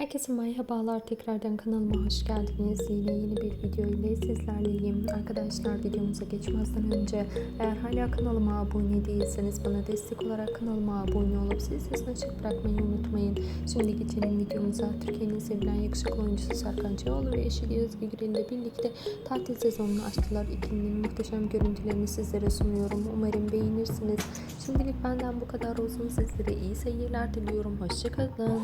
Herkese merhabalar tekrardan kanalıma hoş geldiniz. Yine yeni bir video ile sizlerleyim. Arkadaşlar videomuza geçmezden önce eğer hala kanalıma abone değilseniz bana destek olarak kanalıma abone olup siz sesini açık bırakmayı unutmayın. Şimdi geçelim videomuza. Türkiye'nin sevilen yakışıklı oyuncusu Serkan Çağoğlu ve eşi Özgü Gürel ile birlikte tatil sezonunu açtılar. İkilinin muhteşem görüntülerini sizlere sunuyorum. Umarım beğenirsiniz. Şimdilik benden bu kadar olsun. Sizlere iyi seyirler diliyorum. Hoşçakalın.